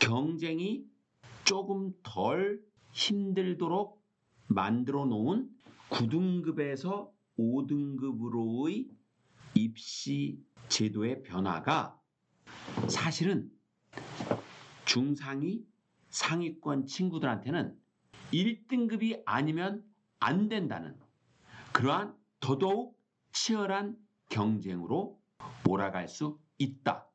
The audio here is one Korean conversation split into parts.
경쟁이 조금 덜 힘들도록 만들어 놓은 9등급에서 5등급으로의 입시 제도의 변화가 사실은 중상위 상위권 친구들한테는 1등급이 아니면 안 된다는 그러한 더더욱 치열한 경쟁으로 몰아갈 수 있다.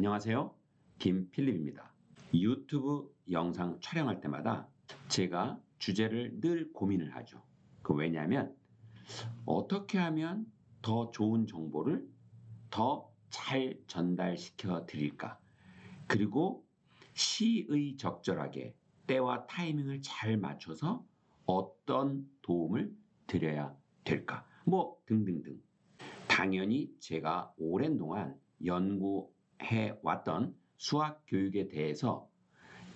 안녕하세요. 김필립입니다. 유튜브 영상 촬영할 때마다 제가 주제를 늘 고민을 하죠. 그 왜냐하면 어떻게 하면 더 좋은 정보를 더 잘 전달시켜 드릴까? 그리고 시의 적절하게 때와 타이밍을 잘 맞춰서 어떤 도움을 드려야 될까? 뭐 등등등. 당연히 제가 오랜 동안 연구 해 왔던 수학 교육에 대해서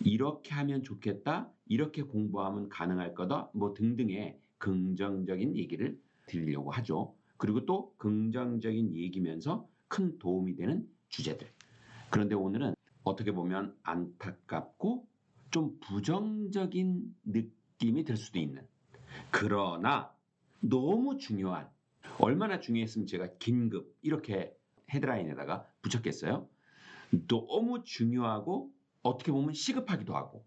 이렇게 하면 좋겠다, 이렇게 공부하면 가능할 거다, 뭐 등등의 긍정적인 얘기를 드리려고 하죠. 그리고 또 긍정적인 얘기면서 큰 도움이 되는 주제들. 그런데 오늘은 어떻게 보면 안타깝고 좀 부정적인 느낌이 들 수도 있는 그러나 너무 중요한 얼마나 중요했으면 제가 긴급 이렇게 헤드라인에다가 붙였겠어요. 너무 중요하고 어떻게 보면 시급하기도 하고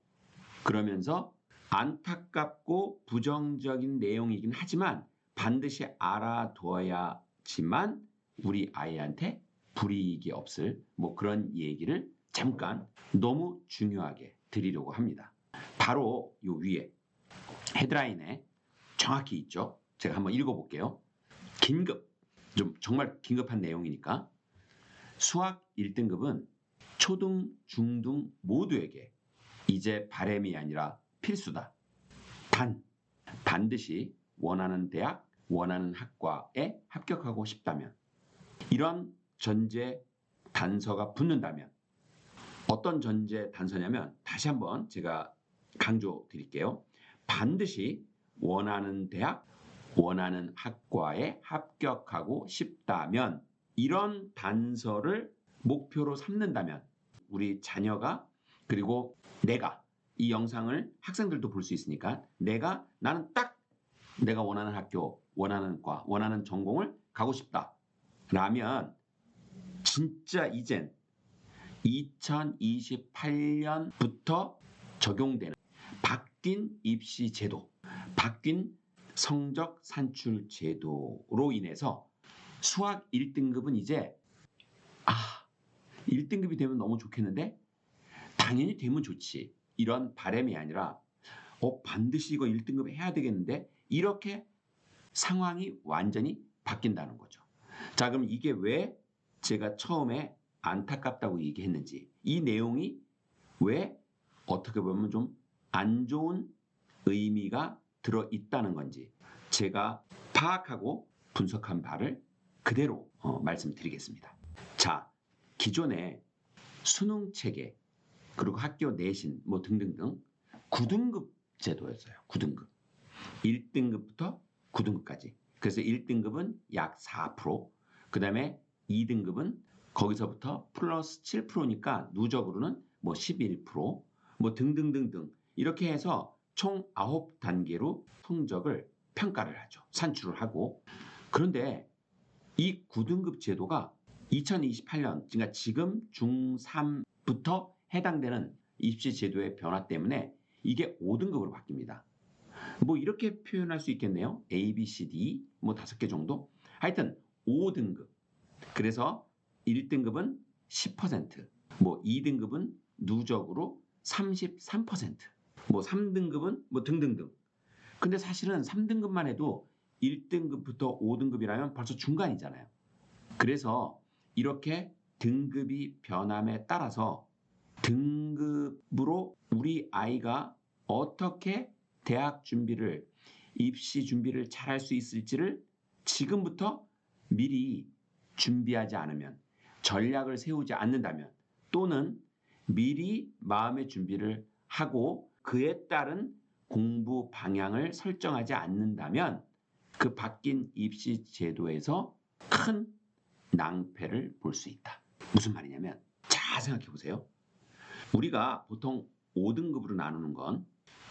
그러면서 안타깝고 부정적인 내용이긴 하지만 반드시 알아두어야지만 우리 아이한테 불이익이 없을 뭐 그런 얘기를 잠깐 너무 중요하게 드리려고 합니다. 바로 요 위에 헤드라인에 정확히 있죠. 제가 한번 읽어볼게요. 긴급, 좀 정말 긴급한 내용이니까 수학 1등급은 초등, 중등 모두에게 이제 바램이 아니라 필수다. 단, 반드시 원하는 대학, 원하는 학과에 합격하고 싶다면 이런 전제 단서가 붙는다면 어떤 전제 단서냐면 다시 한번 제가 강조 드릴게요. 반드시 원하는 대학, 원하는 학과에 합격하고 싶다면 이런 단서를 목표로 삼는다면 우리 자녀가 그리고 내가 이 영상을 학생들도 볼 수 있으니까 내가 나는 딱 내가 원하는 학교, 원하는 과, 원하는 전공을 가고 싶다. 라면 진짜 이젠 2028년부터 적용되는 바뀐 입시 제도, 바뀐 성적 산출 제도로 인해서 수학 1등급은 이제 아 1등급이 되면 너무 좋겠는데 당연히 되면 좋지 이런 바램이 아니라 어 반드시 이거 1등급 해야 되겠는데 이렇게 상황이 완전히 바뀐다는 거죠. 자 그럼 이게 왜 제가 처음에 안타깝다고 얘기했는지 이 내용이 왜 어떻게 보면 좀 안 좋은 의미가 들어 있다는 건지 제가 파악하고 분석한 바를 그대로 어, 말씀드리겠습니다. 자, 기존에 수능 체계 그리고 학교 내신 뭐 등등등 9등급 제도였어요. 9등급. 1등급부터 9등급까지. 그래서 1등급은 약 4%, 그 다음에 2등급은 거기서부터 플러스 7%니까 누적으로는 뭐 11%, 뭐 등등등등 이렇게 해서 총 9단계로 성적을 평가를 하죠. 산출을 하고. 그런데 이 9등급 제도가 2028년, 그러니까 지금 중3부터 해당되는 입시 제도의 변화 때문에 이게 5등급으로 바뀝니다. 뭐 이렇게 표현할 수 있겠네요. A, B, C, D 뭐 다섯 개 정도. 하여튼 5등급. 그래서 1등급은 10%, 뭐 2등급은 누적으로 33%, 뭐 3등급은 뭐 등등등. 근데 사실은 3등급만 해도 1등급부터 5등급이라면 벌써 중간이잖아요. 그래서 이렇게 등급이 변함에 따라서 등급으로 우리 아이가 어떻게 대학 준비를 입시 준비를 잘 할 수 있을지를 지금부터 미리 준비하지 않으면 전략을 세우지 않는다면 또는 미리 마음의 준비를 하고 그에 따른 공부 방향을 설정하지 않는다면 그 바뀐 입시 제도에서 큰 낭패를 볼 수 있다. 무슨 말이냐면 잘 생각해 보세요. 우리가 보통 5등급으로 나누는 건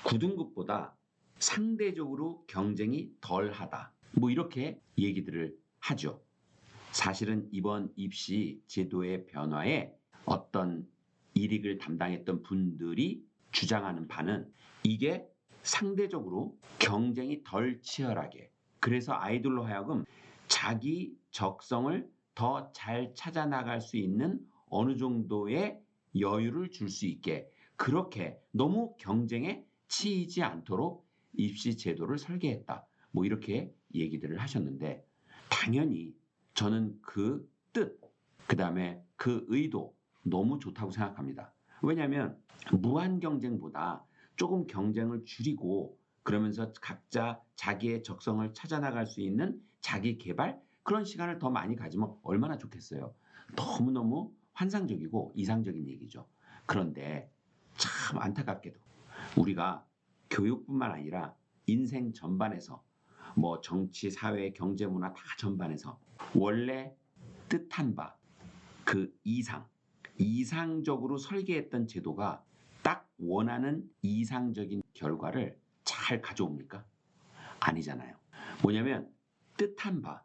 9등급보다 상대적으로 경쟁이 덜하다. 뭐 이렇게 얘기들을 하죠. 사실은 이번 입시 제도의 변화에 어떤 이익을 담당했던 분들이 주장하는 바는 이게 상대적으로 경쟁이 덜 치열하게 그래서 아이들로 하여금 자기 적성을 더 잘 찾아 나갈 수 있는 어느 정도의 여유를 줄 수 있게 그렇게 너무 경쟁에 치이지 않도록 입시 제도를 설계했다. 뭐 이렇게 얘기들을 하셨는데 당연히 저는 그 뜻, 그 다음에 그 의도 너무 좋다고 생각합니다. 왜냐하면 무한 경쟁보다 조금 경쟁을 줄이고 그러면서 각자 자기의 적성을 찾아 나갈 수 있는 자기 개발 그런 시간을 더 많이 가지면 얼마나 좋겠어요. 너무너무 환상적이고 이상적인 얘기죠. 그런데 참 안타깝게도 우리가 교육뿐만 아니라 인생 전반에서 뭐 정치, 사회, 경제, 문화 다 전반에서 원래 뜻한 바 그 이상 이상적으로 설계했던 제도가 딱 원하는 이상적인 결과를 잘 가져옵니까? 아니잖아요. 뭐냐면 뜻한 바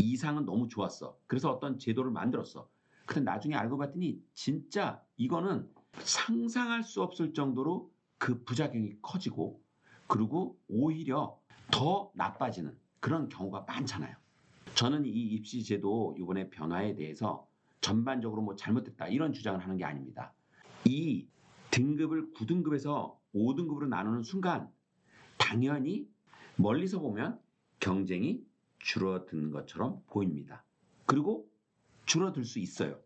이상은 너무 좋았어. 그래서 어떤 제도를 만들었어. 근데 나중에 알고 봤더니 진짜 이거는 상상할 수 없을 정도로 그 부작용이 커지고 그리고 오히려 더 나빠지는 그런 경우가 많잖아요. 저는 이 입시 제도 이번에 변화에 대해서 전반적으로 뭐 잘못됐다 이런 주장을 하는 게 아닙니다. 이 등급을 9등급에서 5등급으로 나누는 순간 당연히 멀리서 보면 경쟁이 줄어드는 것처럼 보입니다. 그리고 줄어들 수 있어요.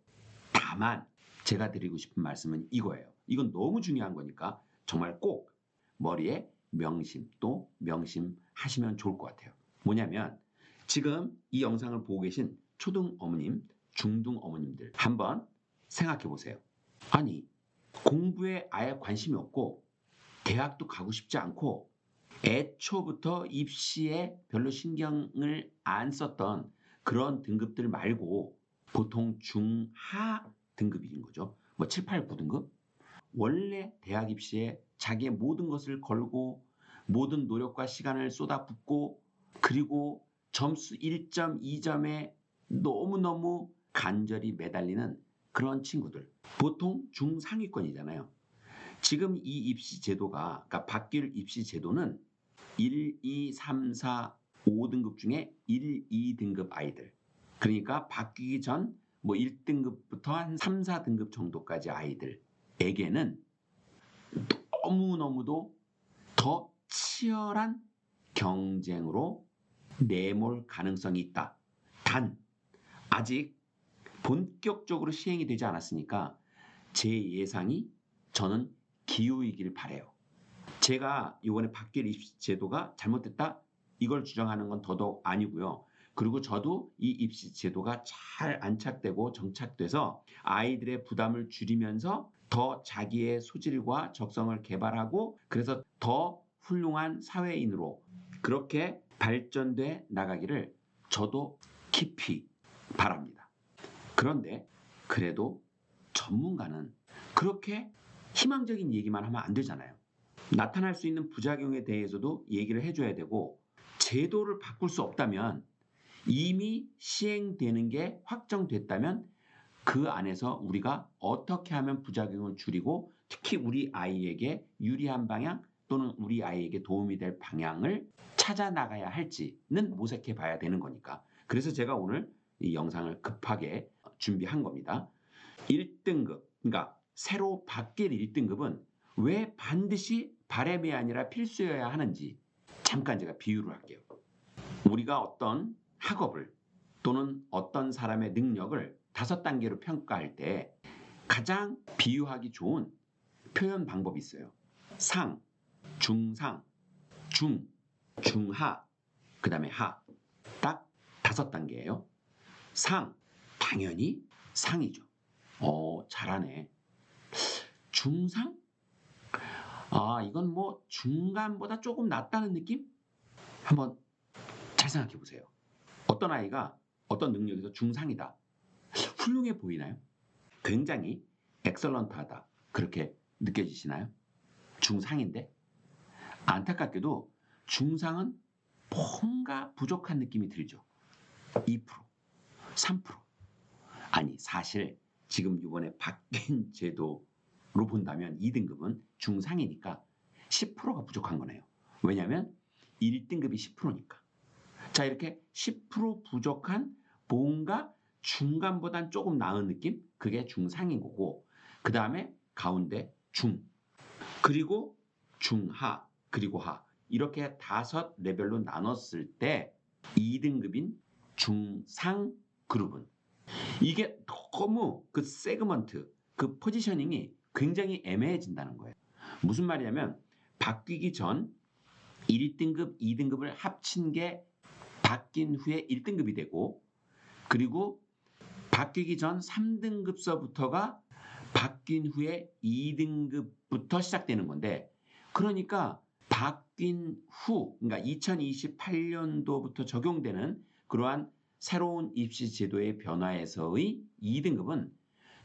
다만 제가 드리고 싶은 말씀은 이거예요. 이건 너무 중요한 거니까 정말 꼭 머리에 명심 또 명심하시면 좋을 것 같아요. 뭐냐면 지금 이 영상을 보고 계신 초등 어머님, 중등 어머님들 한번 생각해 보세요. 아니 공부에 아예 관심이 없고 대학도 가고 싶지 않고 애초부터 입시에 별로 신경을 안 썼던 그런 등급들 말고 보통 중하 등급인 거죠. 뭐 7, 8, 9등급. 원래 대학 입시에 자기의 모든 것을 걸고 모든 노력과 시간을 쏟아붓고 그리고 점수 1점, 2점에 너무너무 간절히 매달리는 그런 친구들. 보통 중상위권이잖아요. 지금 이 입시 제도가, 그러니까 바뀔 입시 제도는 1, 2, 3, 4, 5등급 중에 1, 2등급 아이들. 그러니까 바뀌기 전 뭐 1등급부터 한 3, 4등급 정도까지 아이들에게는 너무너무도 더 치열한 경쟁으로 내몰 가능성이 있다. 단, 아직 본격적으로 시행이 되지 않았으니까 제 예상이 저는 기후이길 바래요. 제가 이번에 바뀔 입시 제도가 잘못됐다 이걸 주장하는 건 더더욱 아니고요. 그리고 저도 이 입시 제도가 잘 안착되고 정착돼서 아이들의 부담을 줄이면서 더 자기의 소질과 적성을 개발하고 그래서 더 훌륭한 사회인으로 그렇게 발전돼 나가기를 저도 깊이 바랍니다. 그런데 그래도 전문가는 그렇게 희망적인 얘기만 하면 안 되잖아요. 나타날 수 있는 부작용에 대해서도 얘기를 해줘야 되고 제도를 바꿀 수 없다면 이미 시행되는 게 확정됐다면 그 안에서 우리가 어떻게 하면 부작용을 줄이고 특히 우리 아이에게 유리한 방향 또는 우리 아이에게 도움이 될 방향을 찾아 나가야 할지는 모색해 봐야 되는 거니까. 그래서 제가 오늘 이 영상을 급하게 준비한 겁니다. 1등급, 그러니까 새로 바뀔 1등급은 왜 반드시 바램이 아니라 필수여야 하는지 잠깐 제가 비유를 할게요. 우리가 어떤 학업을 또는 어떤 사람의 능력을 다섯 단계로 평가할 때 가장 비유하기 좋은 표현 방법이 있어요. 상, 중상, 중, 중하, 그 다음에 하. 딱 다섯 단계예요. 상, 당연히 상이죠. 어, 잘하네. 중상? 아, 이건 뭐 중간보다 조금 낫다는 느낌? 한번 잘 생각해 보세요. 어떤 아이가 어떤 능력에서 중상이다. 훌륭해 보이나요? 굉장히 엑설런트하다. 그렇게 느껴지시나요? 중상인데 안타깝게도 중상은 뭔가 부족한 느낌이 들죠. 2%, 3%. 아니 사실 지금 이번에 바뀐 제도 로 본다면 2등급은 중상이니까 10%가 부족한 거네요. 왜냐하면 1등급이 10%니까. 자 이렇게 10% 부족한 뭔가 중간보단 조금 나은 느낌? 그게 중상인 거고 그 다음에 가운데 중 그리고 중하 그리고 하 이렇게 다섯 레벨로 나눴을 때 2등급인 중상 그룹은 이게 너무 그 세그먼트 그 포지셔닝이 굉장히 애매해진다는 거예요. 무슨 말이냐면 바뀌기 전 1등급, 2등급을 합친 게 바뀐 후에 1등급이 되고 그리고 바뀌기 전 3등급서부터가 바뀐 후에 2등급부터 시작되는 건데 그러니까 바뀐 후 그러니까 2028년도부터 적용되는 그러한 새로운 입시 제도의 변화에서의 2등급은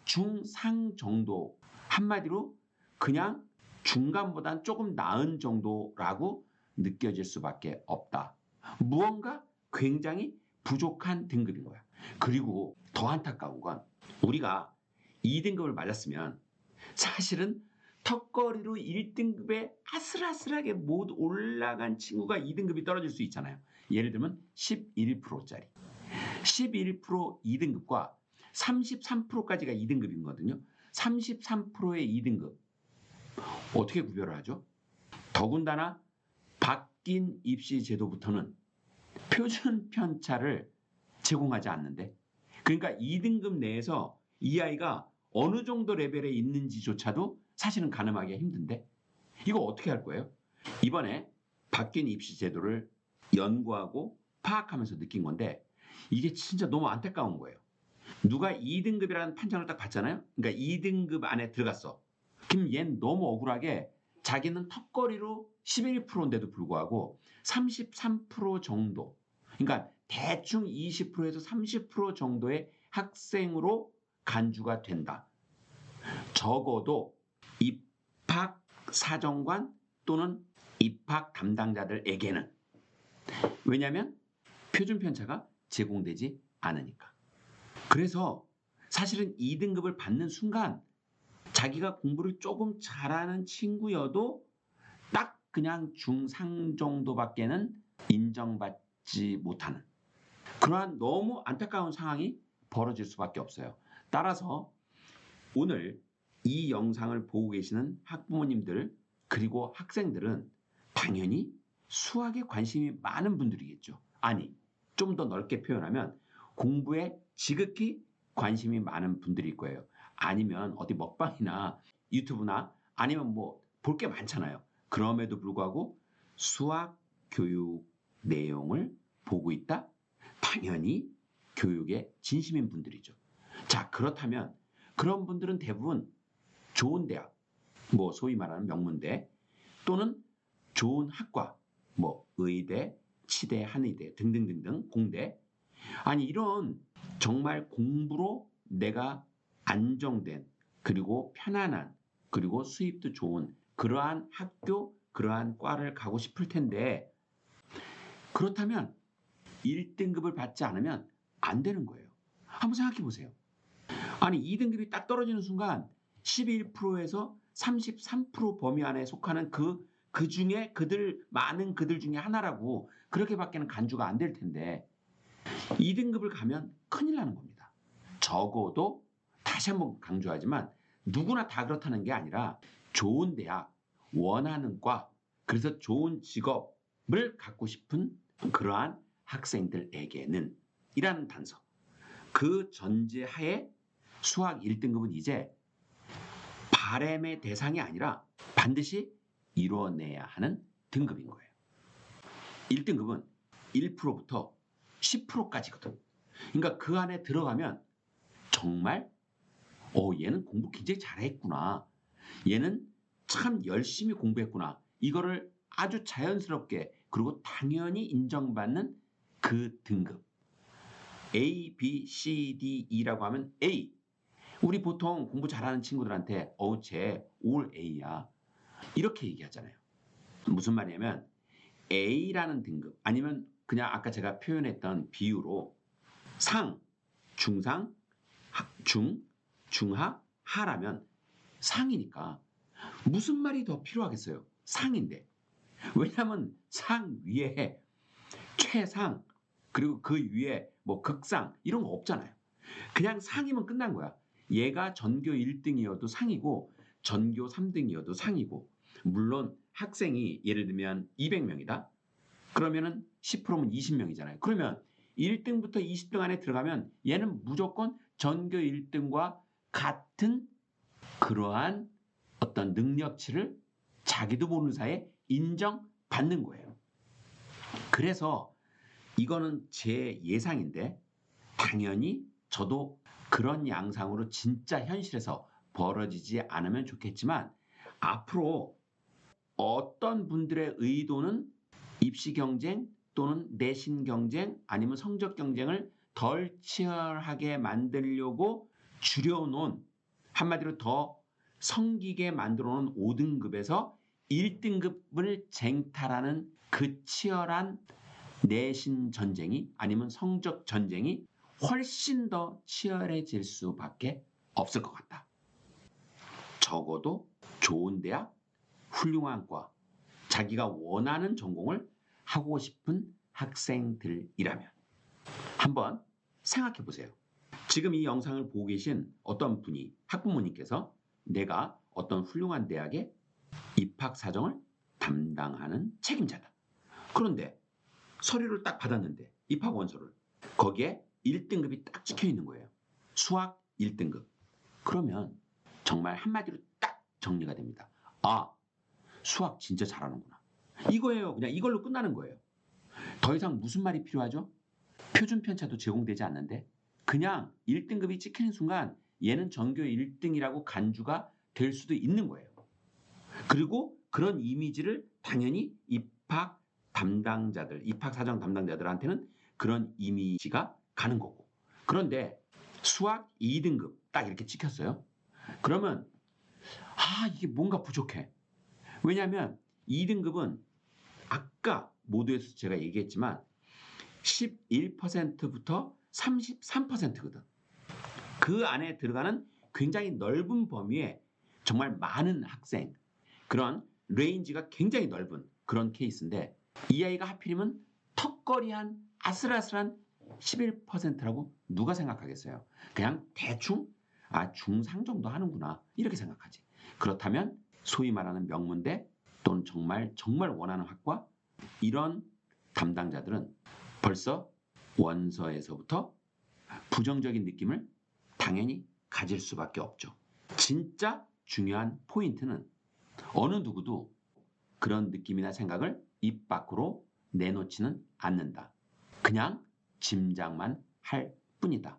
중상 정도 한마디로 그냥 중간보단 조금 나은 정도라고 느껴질 수밖에 없다. 무언가 굉장히 부족한 등급인 거야. 그리고 더 안타까운 건 우리가 2등급을 맞았으면 사실은 턱걸이로 1등급에 아슬아슬하게 못 올라간 친구가 2등급이 떨어질 수 있잖아요. 예를 들면 11%짜리. 11% 2등급과 33%까지가 2등급이거든요. 33%의 2등급. 어떻게 구별을 하죠? 더군다나 바뀐 입시 제도부터는 표준 편차를 제공하지 않는데 그러니까 2등급 내에서 이 아이가 어느 정도 레벨에 있는지조차도 사실은 가늠하기가 힘든데 이거 어떻게 할 거예요? 이번에 바뀐 입시 제도를 연구하고 파악하면서 느낀 건데 이게 진짜 너무 안타까운 거예요. 누가 2등급이라는 판정을 딱 받잖아요. 그러니까 2등급 안에 들어갔어. 그럼 얜 너무 억울하게 자기는 턱걸이로 11%인데도 불구하고 33% 정도. 그러니까 대충 20%에서 30% 정도의 학생으로 간주가 된다. 적어도 입학 사정관 또는 입학 담당자들에게는 왜냐하면 표준 편차가 제공되지 않으니까. 그래서 사실은 2등급을 받는 순간 자기가 공부를 조금 잘하는 친구여도 딱 그냥 중상 정도밖에는 인정받지 못하는 그러한 너무 안타까운 상황이 벌어질 수밖에 없어요. 따라서 오늘 이 영상을 보고 계시는 학부모님들 그리고 학생들은 당연히 수학에 관심이 많은 분들이겠죠. 아니, 좀 더 넓게 표현하면 공부에 지극히 관심이 많은 분들일 거예요. 아니면 어디 먹방이나 유튜브나 아니면 뭐 볼 게 많잖아요. 그럼에도 불구하고 수학 교육 내용을 보고 있다? 당연히 교육에 진심인 분들이죠. 자, 그렇다면 그런 분들은 대부분 좋은 대학, 뭐 소위 말하는 명문대 또는 좋은 학과, 뭐 의대, 치대, 한의대 등등등등 공대 아니 이런 정말 공부로 내가 안정된 그리고 편안한 그리고 수입도 좋은 그러한 학교 그러한 과를 가고 싶을 텐데 그렇다면 1등급을 받지 않으면 안 되는 거예요. 한번 생각해 보세요. 아니 2등급이 딱 떨어지는 순간 11%에서 33% 범위 안에 속하는 그, 그 중에 그들, 많은 그들 중에 하나라고 그렇게밖에는 간주가 안 될 텐데 2등급을 가면 큰일 나는 겁니다. 적어도 다시 한번 강조하지만 누구나 다 그렇다는 게 아니라 좋은 대학, 원하는 과, 그래서 좋은 직업을 갖고 싶은 그러한 학생들에게는 이라는 단서. 그 전제하에 수학 1등급은 이제 바램의 대상이 아니라 반드시 이뤄내야 하는 등급인 거예요. 1등급은 1%부터 10%까지거든. 그러니까 그 안에 들어가면 정말 어 얘는 공부 굉장히 잘했구나. 얘는 참 열심히 공부했구나. 이거를 아주 자연스럽게 그리고 당연히 인정받는 그 등급. A, B, C, D, E라고 하면 A. 우리 보통 공부 잘하는 친구들한테 어우 쟤올 A야. 이렇게 얘기하잖아요. 무슨 말이냐면 A라는 등급 아니면 그냥 아까 제가 표현했던 비유로 상, 중상, 하- 중, 중하, 하라면 상이니까 무슨 말이 더 필요하겠어요? 상인데. 왜냐하면 상 위에 최상 그리고 그 위에 뭐 극상 이런 거 없잖아요. 그냥 상이면 끝난 거야. 얘가 전교 1등이어도 상이고 전교 3등이어도 상이고 물론 학생이 예를 들면 200명이다. 그러면은 10%면 20명이잖아요. 그러면 1등부터 20등 안에 들어가면 얘는 무조건 전교 1등과 같은 그러한 어떤 능력치를 자기도 모르는 사이에 인정받는 거예요. 그래서 이거는 제 예상인데 당연히 저도 그런 양상으로 진짜 현실에서 벌어지지 않으면 좋겠지만 앞으로 어떤 분들의 의도는 입시 경쟁 또는 내신 경쟁 아니면 성적 경쟁을 덜 치열하게 만들려고 줄여놓은 한마디로 더 성기게 만들어 놓은 5등급에서 1등급을 쟁탈하는 그 치열한 내신 전쟁이 아니면 성적 전쟁이 훨씬 더 치열해질 수밖에 없을 것 같다. 적어도 좋은 대학, 훌륭한 과, 자기가 원하는 전공을 하고 싶은 학생들이라면 한번 생각해 보세요. 지금 이 영상을 보고 계신 어떤 분이 학부모님께서 내가 어떤 훌륭한 대학에 입학 사정을 담당하는 책임자다. 그런데 서류를 딱 받았는데 입학 원서를 거기에 1등급이 딱 찍혀 있는 거예요. 수학 1등급. 그러면 정말 한마디로 딱 정리가 됩니다. 아, 수학 진짜 잘하는구나. 이거예요. 그냥 이걸로 끝나는 거예요. 더 이상 무슨 말이 필요하죠? 표준 편차도 제공되지 않는데 그냥 1등급이 찍히는 순간 얘는 전교 1등이라고 간주가 될 수도 있는 거예요. 그리고 그런 이미지를 당연히 입학 담당자들, 입학 사정 담당자들한테는 그런 이미지가 가는 거고. 그런데 수학 2등급 딱 이렇게 찍혔어요. 그러면 아, 이게 뭔가 부족해. 왜냐하면 2등급은 아까 모두에서 제가 얘기했지만 11%부터 33%거든. 그 안에 들어가는 굉장히 넓은 범위에 정말 많은 학생, 그런 레인지가 굉장히 넓은 그런 케이스인데 이 아이가 하필이면 턱걸이한 아슬아슬한 11%라고 누가 생각하겠어요? 그냥 대충 아 중상 정도 하는구나 이렇게 생각하지. 그렇다면 소위 말하는 명문대 또는 정말 정말 원하는 학과 이런 담당자들은 벌써 원서에서부터 부정적인 느낌을 당연히 가질 수밖에 없죠. 진짜 중요한 포인트는 어느 누구도 그런 느낌이나 생각을 입 밖으로 내놓지는 않는다. 그냥 짐작만 할 뿐이다.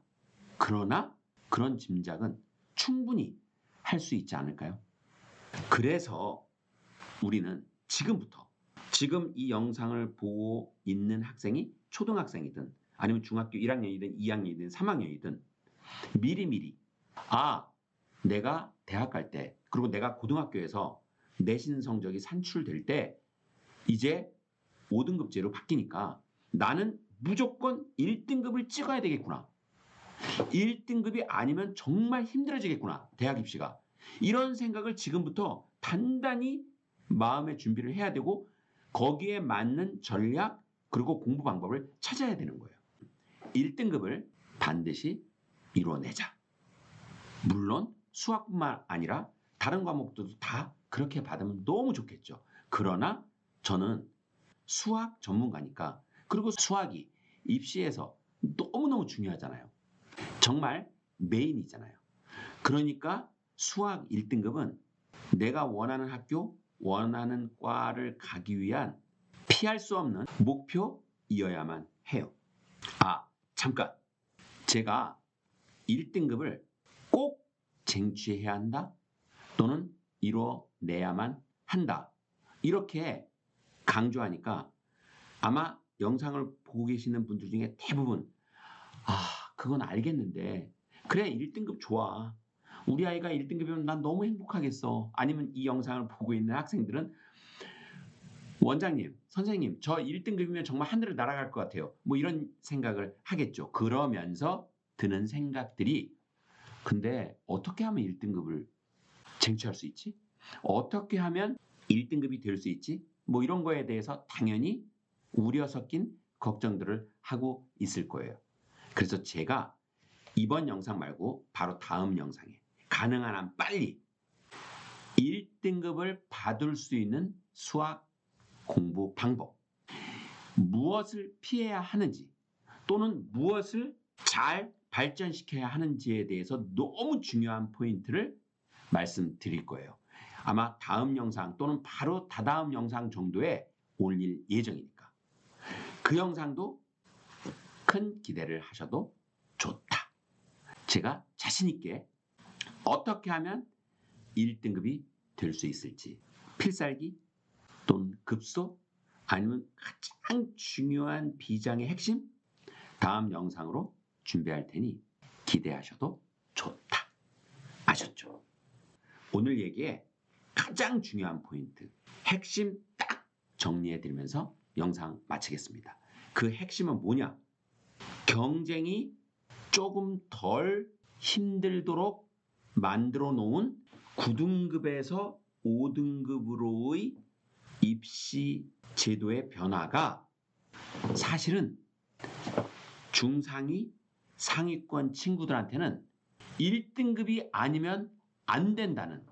그러나 그런 짐작은 충분히 할 수 있지 않을까요? 그래서 우리는 지금부터 지금 이 영상을 보고 있는 학생이 초등학생이든 아니면 중학교 1학년이든 2학년이든 3학년이든 미리미리 아 내가 대학 갈 때 그리고 내가 고등학교에서 내신 성적이 산출될 때 이제 5등급제로 바뀌니까 나는 무조건 1등급을 찍어야 되겠구나. 1등급이 아니면 정말 힘들어지겠구나. 대학 입시가. 이런 생각을 지금부터 단단히 마음의 준비를 해야 되고 거기에 맞는 전략 그리고 공부 방법을 찾아야 되는 거예요. 1등급을 반드시 이뤄내자. 물론 수학뿐만 아니라 다른 과목들도 다 그렇게 받으면 너무 좋겠죠. 그러나 저는 수학 전문가니까 그리고 수학이 입시에서 너무너무 중요하잖아요. 정말 메인이잖아요. 그러니까 수학 1등급은 내가 원하는 학교, 원하는 과를 가기 위한 피할 수 없는 목표이어야만 해요. 아, 잠깐. 제가 1등급을 꼭 쟁취해야 한다? 또는 이뤄내야만 한다. 이렇게 강조하니까 아마 영상을 보고 계시는 분들 중에 대부분 아, 그건 알겠는데 그래 1등급 좋아. 우리 아이가 1등급이면 난 너무 행복하겠어. 아니면 이 영상을 보고 있는 학생들은 원장님, 선생님, 저 1등급이면 정말 하늘을 날아갈 것 같아요. 뭐 이런 생각을 하겠죠. 그러면서 드는 생각들이 근데 어떻게 하면 1등급을 쟁취할 수 있지? 어떻게 하면 1등급이 될 수 있지? 뭐 이런 거에 대해서 당연히 우려 섞인 걱정들을 하고 있을 거예요. 그래서 제가 이번 영상 말고 바로 다음 영상에 가능한 한 빨리 1등급을 받을 수 있는 수학 공부 방법, 무엇을 피해야 하는지 또는 무엇을 잘 발전시켜야 하는지에 대해서 너무 중요한 포인트를 말씀드릴 거예요. 아마 다음 영상 또는 바로 다다음 영상 정도에 올릴 예정이니까. 그 영상도 큰 기대를 하셔도 좋다. 제가 자신있게 어떻게 하면 1등급이 될 수 있을지 필살기 또는 급소 아니면 가장 중요한 비장의 핵심 다음 영상으로 준비할 테니 기대하셔도 좋다. 아셨죠? 오늘 얘기의 가장 중요한 포인트 핵심 딱 정리해 드리면서 영상 마치겠습니다. 그 핵심은 뭐냐? 경쟁이 조금 덜 힘들도록 만들어 놓은 9등급에서 5등급으로의 입시 제도의 변화가 사실은 중상위 상위권 친구들한테는 1등급이 아니면 안 된다는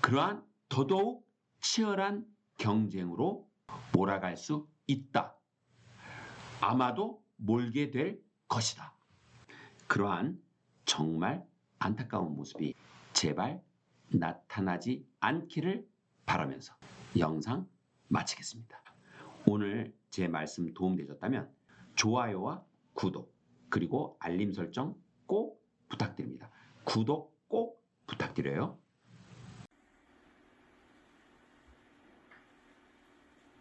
그러한 더더욱 치열한 경쟁으로 몰아갈 수 있다. 아마도 몰게 될 것이다. 그러한 정말 안타까운 모습이 제발 나타나지 않기를 바라면서 영상 마치겠습니다. 오늘 제 말씀 도움되셨다면 좋아요와 구독 그리고 알림 설정 꼭 부탁드립니다. 구독 꼭 부탁드려요.